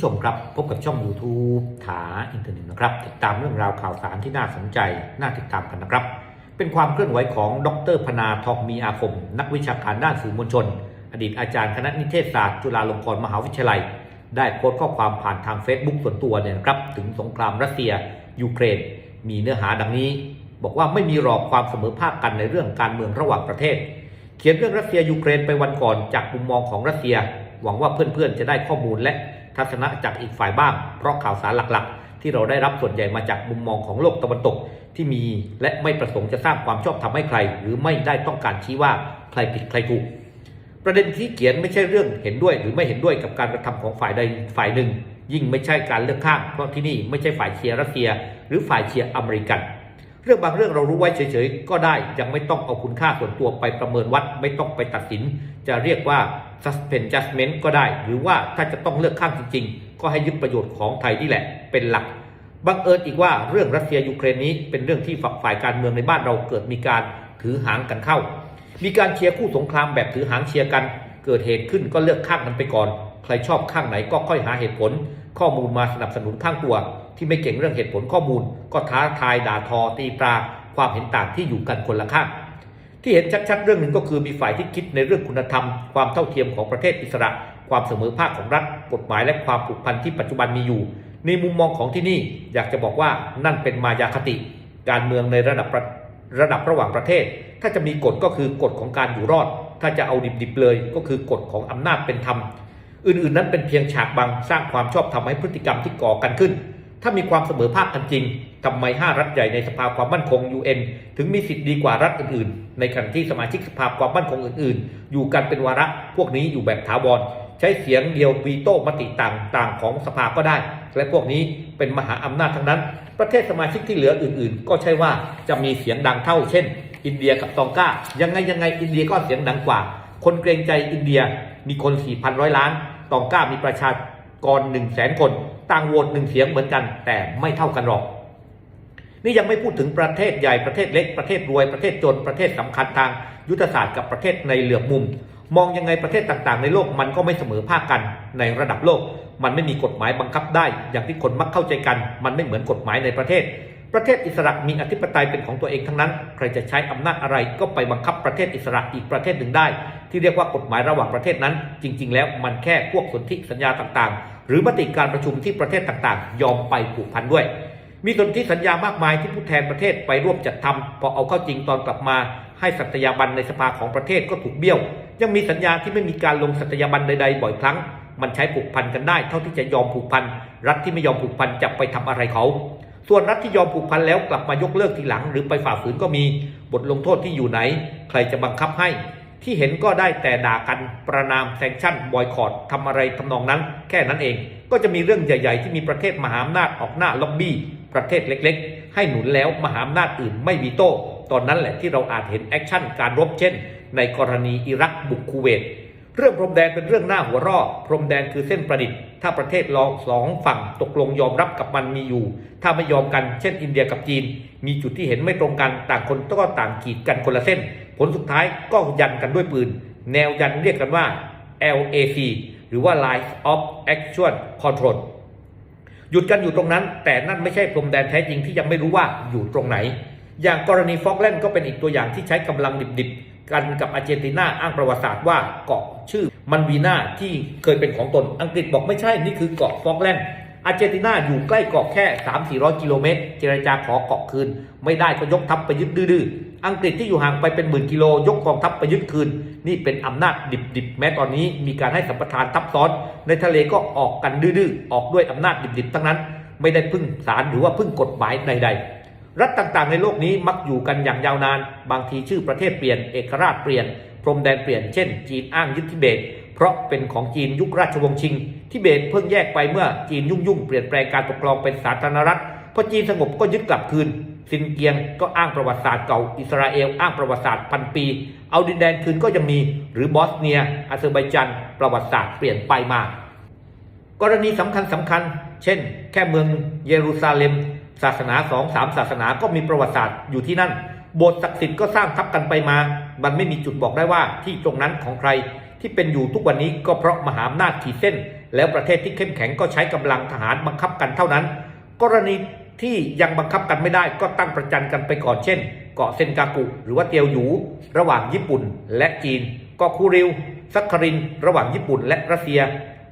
ผู้ชมครับ พบกับช่อง YouTube ถาอินเทอร์เน็ตนะครับ ติดตามเรื่องราวข่าวสารที่น่าสนใจ น่าติดตามกันนะครับ เป็นความเคลื่อนไหวของดรพนาทองมีอาคม นักวิชาการด้านสื่อมวลชน อดีตอาจารย์คณะนิเทศศาสตร์ จุฬาลงกรณ์มหาวิทยาลัย ได้โพสต์ข้อความผ่านทาง Facebook ส่วนตัวเนี่ยนะครับ ถึงสงครามรัสเซีย ยูเครน มีเนื้อหาดังนี้ บอกว่าไม่มีหรอกความเสมอภาคกันในเรื่องการเมืองระหว่างประเทศ เขียนเรื่องรัสเซียยูเครนไปวันก่อนจากมุมมองของรัสเซีย หวังว่าเพื่อนๆจะได้ข้อมูลและ ทัศนะจากอีกฝ่ายบ้าง เพราะข่าวสารหลักๆ ที่เราได้รับส่วนใหญ่มาจากมุมมองของโลกตะวันตก ที่มีและไม่ประสงค์จะสร้างความชอบธรรมให้ใคร หรือไม่ได้ต้องการชี้ว่าใครผิดใครถูก ประเด็นที่เขียนไม่ใช่เรื่องเห็นด้วย หรือไม่เห็นด้วยกับการกระทำของฝ่ายใดฝ่ายหนึ่ง ยิ่งไม่ใช่การเลือกข้างเพราะที่นี่ไม่ใช่ฝ่ายเชียร์รัสเซีย หรือฝ่ายเชียร์อเมริกันเรื่องบางเรื่องเรารู้ไว้เฉยๆ ก็ได้ยังไม่ต้องเอาคุณค่าส่วนตัวไปประเมินวัด ไม่ต้องไปตัดสิน จะเรียกว่า suspend judgment ก็ได้ หรือว่าถ้าจะต้องเลือกข้างจริง ๆ ก็ให้ยึดประโยชน์ของไทยนี่แหละ เป็นหลักบังเอิญอีกว่าเรื่องรัสเซียยูเครนนี้เป็นเรื่องที่ฝักฝ่ายการเมืองในบ้านเราเกิดมีการถือหางกันเข้า มีการเชียร์คู่สงครามแบบถือหางเชียร์กัน เกิดเหตุขึ้นก็เลือกข้างกันไปก่อน ใครชอบข้างไหนก็ค่อยหาเหตุผล ข้อมูลมาสนับสนุนข้างตัว ที่ไม่เก่งเรื่องเหตุผลข้อมูล ก็ท้าทายด่าทอตีปราความเห็นต่างที่อยู่กันคนละข้าง ที่เห็นชัดๆเรื่องหนึ่งก็คือมีฝ่ายที่คิดในเรื่องคุณธรรม ความเท่าเทียมของประเทศอิสระ ความเสมอภาคของรัฐ กฎหมายและความผูกพันที่ปัจจุบันมีอยู่ ในมุมมองของที่นี่อยากจะบอกว่านั่นเป็นมายาคติ การเมืองในระดับระระดับระหว่างประเทศ ถ้าจะมีกฎก็คือกฎของการอยู่รอด ถ้าจะเอาดิบๆเลยก็คือกฎของอำนาจเป็นธรรม อื่นๆ นั้นเป็นเพียงฉากบังสร้างความชอบธรรมให้พฤติกรรมที่ก่อกันขึ้น ถ้ามีความเสมอภาคกันจริงทำไมห้ารัฐใหญ่ในสภาความมั่นคง UN ถึงมีสิทธิ์ดีกว่ารัฐอื่นๆ ในขณะที่สมาชิกสภาความมั่นคงอื่นๆ อยู่กันเป็นวาระพวกนี้อยู่แบบถาวรใช้เสียงเดียววีโต้มติต่างๆ ของสภาก็ได้ และพวกนี้เป็นมหาอำนาจทั้งนั้น ประเทศสมาชิกที่เหลืออื่นๆ ก็ใช่ว่าจะมีเสียงดังเท่า เช่น อินเดียกับตองกายังไงยังไงอินเดียก็เสียงดังกว่า คนเกรงใจอินเดียมีคน4,100 ล้าน ตองกามีประชา ก่อน1นึ่งแสนคน ต่างโหวตหนึ่งเสียงเหมือนกัน แต่ไม่เท่ากันหรอก นี่ยังไม่พูดถึงประเทศใหญ่ประเทศเล็กประเทศรวยประเทศจนประเทศสำคัญทางยุทธศาสตร์กับประเทศในเหลือบมุม มองยังไงประเทศต่างๆ ในโลกมันก็ไม่เสมอภาคกันในระดับโลก มันไม่มีกฎหมายบังคับได้ อย่างที่คนมักเข้าใจกัน มันไม่เหมือนกฎหมายในประเทศ ประเทศอิสระมีอธิปไตยเป็นของตัวเองทั้งนั้น ใครจะใช้อำนาจอะไรก็ไปบังคับประเทศอิสระอีกประเทศหนึ่งได้ ที่เรียกว่ากฎหมายระหว่างประเทศนั้น จริง ๆ แล้วมันแค่พวกสนธิสัญญาต่างๆ หรือมติการประชุมที่ประเทศต่างๆ ยอมไปผูกพันด้วย มีสนธิสัญญามากมายที่ผู้แทนประเทศไปร่วมจัดทำพอเอาเข้าจริงตอนกลับมา ให้สัตยาบันในสภาของประเทศก็ถูกเบี้ยว ยังมีสัญญาที่ไม่มีการลงสัตยาบันใดๆบ่อยครั้ง มันใช้ผูกพันกันได้ เท่าที่จะยอมผูกพันรัฐที่ไม่ยอมผูกพันจะไปทำอะไรเขา ส่วนรัฐที่ยอมผูกพันแล้วกลับมายกเลิกทีหลัง หรือไปฝ่าฝืนก็มีบทลงโทษที่อยู่ไหน ใครจะบังคับให้ ที่เห็นก็ได้แต่ด่ากันประนามแซงชั่นบอยคอรดทำอะไรทำนองนั้น แค่นั้นเอง ก็จะมีเรื่องใหญ่ ๆ ที่มีประเทศมหาอำนาจออกหน้าล็อบบี้ ประเทศเล็ก ๆ ให้หนุนแล้วมหาอำนาจอื่นไม่วีโต้ตอนนั้นแหละที่เราอาจเห็นแอคชั่นการรบเช่น ในกรณีอิรักบุกคูเวต เรื่องพรมแดนเป็นเรื่องหน้าหัวร่อพรมแดนคือเส้นประดิษฐ์ ถ้าประเทศรองสองฝั่งตกลงยอมรับกับมันมีอยู่ ถ้าไม่ยอมกันเช่นอินเดียกับจีน มีจุดที่เห็นไม่ตรงกันต่างคนก็ต่างขีดกันคนละเส้น ผลสุดท้ายก็ยันกันด้วยปืน แนวยันเรียกกันว่า LAC หรือว่า Line of Actual Control หยุดกันอยู่ตรงนั้น แต่นั่นไม่ใช่พรมแดนแท้จริงที่ยังไม่รู้ว่าอยู่ตรงไหน อย่างกรณีฟอกแลนด์ก็เป็นอีกตัวอย่างที่ใช้กำลังดิบๆ กันกับอาร์เจนตินาอ้างประวัติศาสตร์ว่าเกาะชื่อมันวีนาที่เคยเป็นของตน อังกฤษบอกไม่ใช่นี่คือเกาะฟอกแลนด์อาร์เจนตินาอยู่ใกล้เกาะแค่ 3-400 กิโลเมตร เจรจาขอเกาะคืน ไม่ได้ก็ยกทัพไปยึดดื้ออังกฤษที่อยู่ห่างไปเป็นหมื่นกิโล ยกกองทัพไปยึดคืน นี่เป็นอำนาจดิบๆ แม้ตอนนี้มีการให้สัมปทานทับซ้อน ในทะเลก็ออกกันดื้อๆ ออกด้วยอำนาจดิบๆ ทั้งนั้น ไม่ได้พึ่งศาลหรือว่าพึ่งกฎหมายใดๆ รัฐต่างๆ ในโลกนี้มักอยู่กันอย่างยาวนาน บางทีชื่อประเทศเปลี่ยนเอกราชเปลี่ยน พรมแดนเปลี่ยนเช่น จีนอ้างยึดทิเบต เพราะเป็นของจีนยุคราชวงศ์ชิง ทิเบตเพิ่งแยกไปเมื่อจีนยุ่งๆเปลี่ยนแปลงการปกครองเป็นสาธารณรัฐพอจีนสงบก็ยึดกลับคืนซินเกียงก็อ้างประวัติศาสตร์เก่าอิสราเอลอ้างประวัติศาสตร์พันปี เอาดินแดนคืนก็ยังมี หรือบอสเนียอาเซอร์ไบจันประวัติศาสตร์เปลี่ยนไปมา กรณีสำคัญสำคัญ เช่น แค่เมืองเยรูซาเล็ม ศาสนาสองสามศาสนาก็มีประวัติศาสตร์อยู่ที่นั่น โบสถ์ศักดิ์สิทธิ์ก็สร้างทับกันไปมา มันไม่มีจุดบอกได้ว่าที่ตรงนั้นของใครที่เป็นอยู่ทุกวันนี้ก็เพราะมหาอำนาจขีดเส้น แล้วประเทศที่เข้มแข็งก็ใช้กำลังทหารบังคับกันเท่านั้น กรณีที่ยังบังคับกันไม่ได้ก็ตั้งประจันกันไปก่อนเช่น เกาะเซนกากุ หรือว่าเตียวหยู ระหว่างญี่ปุ่นและจีนเกาะคูริวซักคาริน ระหว่างญี่ปุ่นและรัสเซีย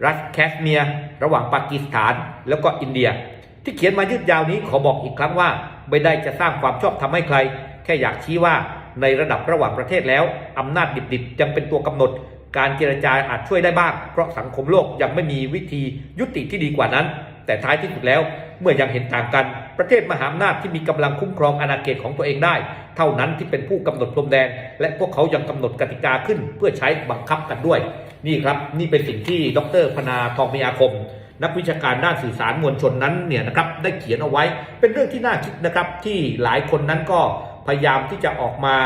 รัสแคสเมีย ระหว่างปากีสถาน แล้วก็อินเดีย ที่เขียนมายืดยาวนี้ขอบอกอีกครั้งว่า ไม่ได้จะสร้างความชอบทำให้ใคร แค่อยากชี้ว่าในระดับระหว่างประเทศแล้วอำนาจดิบๆยังเป็นตัวกำหนด การเจรจาอาจช่วยได้บ้าง เพราะสังคมโลกยังไม่มีวิธียุติที่ดีกว่านั้น แต่ท้ายที่สุดแล้วเมื่อยังเห็นต่างกัน ประเทศมหาอำนาจที่มีกำลังคุ้มครองอาณาเขตของตัวเองได้ เท่านั้นที่เป็นผู้กำหนดพรมแดน และพวกเขายังกำหนดกติกาขึ้น เพื่อใช้บังคับกันด้วย นี่ครับ นี่เป็นสิ่งที่ดรพนาทองมีอาคม นักวิชาการด้านสื่อสารมวลชนนั้นเนี่ยนะครับได้เขียนเอาไว้เป็นเรื่องที่น่าคิดนะครับที่หลายคนนั้นก็พยายามที่จะออกมา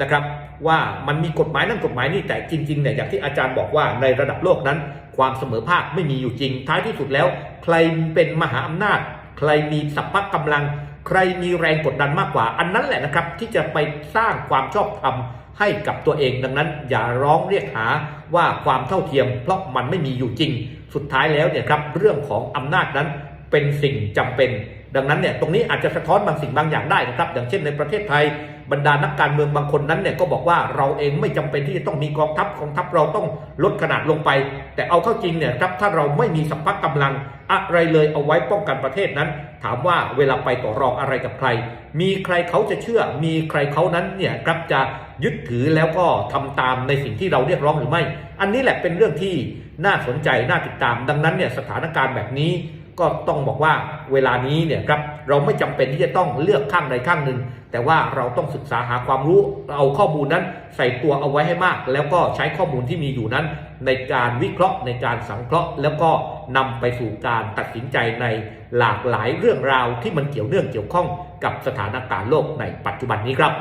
นะครับว่ามันมีกฎหมายนั่นกฎหมายนี่แต่จริงๆเนี่ยอย่างที่อาจารย์บอกว่าในระดับโลกนั้น ความเสมอภาคไม่มีอยู่จริง ท้ายที่สุดแล้ว ใครเป็นมหาอำนาจ ใครมีสัพพะกำลัง ใครมีแรงกดดันมากกว่า อันนั้นแหละนะครับที่จะไปสร้างความชอบธรรมให้กับตัวเองดังนั้น อย่าร้องเรียกหา ว่าความเท่าเทียมเพราะมันไม่มีอยู่จริง สุดท้ายแล้วเนี่ยครับเรื่องของอำนาจนั้นเป็นสิ่งจำเป็น ดังนั้นเนี่ยตรงนี้อาจจะสะท้อนบางสิ่งบางอย่างได้นะครับ อย่างเช่นในประเทศไทย บรรดานักการเมืองบางคนนั้นเนี่ยก็บอกว่าเราเองไม่จำเป็นที่จะต้องมีกองทัพกองทัพเราต้องลดขนาดลงไป แต่เอาเข้าจริงเนี่ยครับถ้าเราไม่มีสัพพะกำลังอะไรเลยเอาไว้ป้องกันประเทศนั้น ถามว่าเวลาไปต่อรองอะไรกับใคร มีใครเขาจะเชื่อ มีใครเขานั้นเนี่ยครับจะยึดถือแล้วก็ทำตามในสิ่งที่เราเรียกร้องหรือไม่ อันนี้แหละเป็นเรื่องที่น่าสนใจน่าติดตาม ดังนั้นเนี่ยสถานการณ์แบบนี้ ก็ต้องบอกว่าเวลานี้เนี่ยครับเราไม่จำเป็นที่จะต้องเลือกข้างใดข้างหนึ่ง แต่ว่าเราต้องศึกษาหาความรู้เอาข้อมูลนั้น ใส่ตัวเอาไว้ให้มาก แล้วก็ใช้ข้อมูลที่มีอยู่นั้น ในการวิเคราะห์ในการสังเคราะห์ แล้วก็นำไปสู่การตัดสินใจในหลากหลายเรื่องราวที่มันเกี่ยวเนื่องเกี่ยวข้องกับสถานการณ์โลกในปัจจุบันนี้ครับ